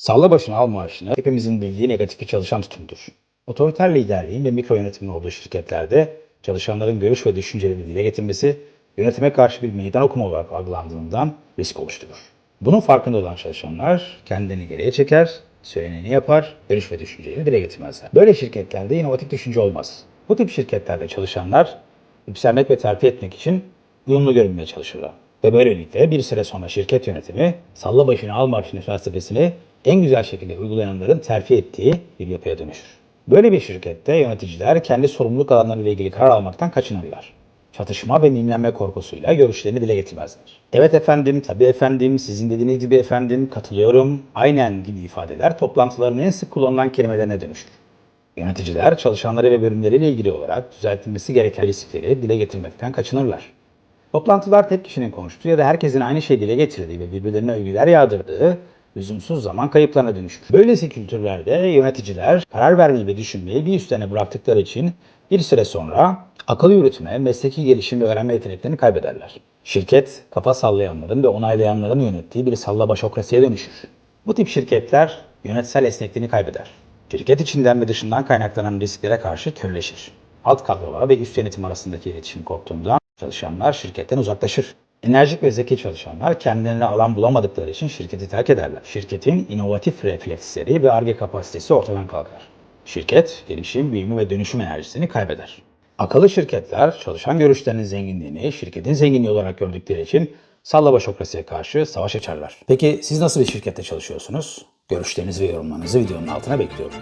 Salla başına al maaşını hepimizin bildiği negatif bir çalışan tutumdur. Otoriter liderliğin ve mikro yönetimin olduğu şirketlerde çalışanların görüş ve düşüncelerini dile getirmesi yönetime karşı bir meydan okuma olarak algılandığından risk oluşturur. Bunun farkında olan çalışanlar kendini geriye çeker, söyleneni yapar, görüş ve düşüncelerini dile getirmezler. Böyle şirketlerde inovatif düşünce olmaz. Bu tip şirketlerde çalışanlar yükselmek ve terfi etmek için uyumlu görünmeye çalışırlar. Ve böylelikle bir süre sonra şirket yönetimi salla başını al felsefesini en güzel şekilde uygulayanların terfi ettiği bir yapıya dönüşür. Böyle bir şirkette yöneticiler kendi sorumluluk alanlarıyla ilgili karar almaktan kaçınırlar. Çatışma ve mimlenme korkusuyla görüşlerini dile getirmezler. Evet efendim, tabii efendim, sizin dediğiniz gibi efendim, katılıyorum, aynen gibi ifadeler toplantıların en sık kullanılan kelimelerine dönüşür. Yöneticiler çalışanları ve bölümleriyle ilgili olarak düzeltilmesi gereken riskleri dile getirmekten kaçınırlar. Toplantılar tek kişinin konuştuğu ya da herkesin aynı şeyi dile getirdiği ve birbirlerine övgüler yağdırdığı lüzumsuz zaman kayıplarına dönüşür. Böylesi kültürlerde yöneticiler karar vermeyi ve düşünmeyi bir üstlerine bıraktıkları için bir süre sonra akıl yürütme, mesleki gelişim ve öğrenme yeteneklerini kaybederler. Şirket, kafa sallayanların ve onaylayanların yönettiği bir sallabaşokrasiye dönüşür. Bu tip şirketler yönetsel esnekliğini kaybeder. Şirket içinden ve dışından kaynaklanan risklere karşı körleşir. Alt kadrolar ve üst yönetim arasındaki iletişim koptuğundan çalışanlar şirketten uzaklaşır. Enerjik ve zeki çalışanlar kendilerine alan bulamadıkları için şirketi terk ederler. Şirketin inovatif refleksleri ve arge kapasitesi ortadan kalkar. Şirket gelişim, büyüme ve dönüşüm enerjisini kaybeder. Akıllı şirketler çalışan görüşlerinin zenginliğini şirketin zenginliği olarak gördükleri için sallabaşokrasiye karşı savaş açarlar. Peki siz nasıl bir şirkette çalışıyorsunuz? Görüşlerinizi ve yorumlarınızı videonun altına bekliyorum.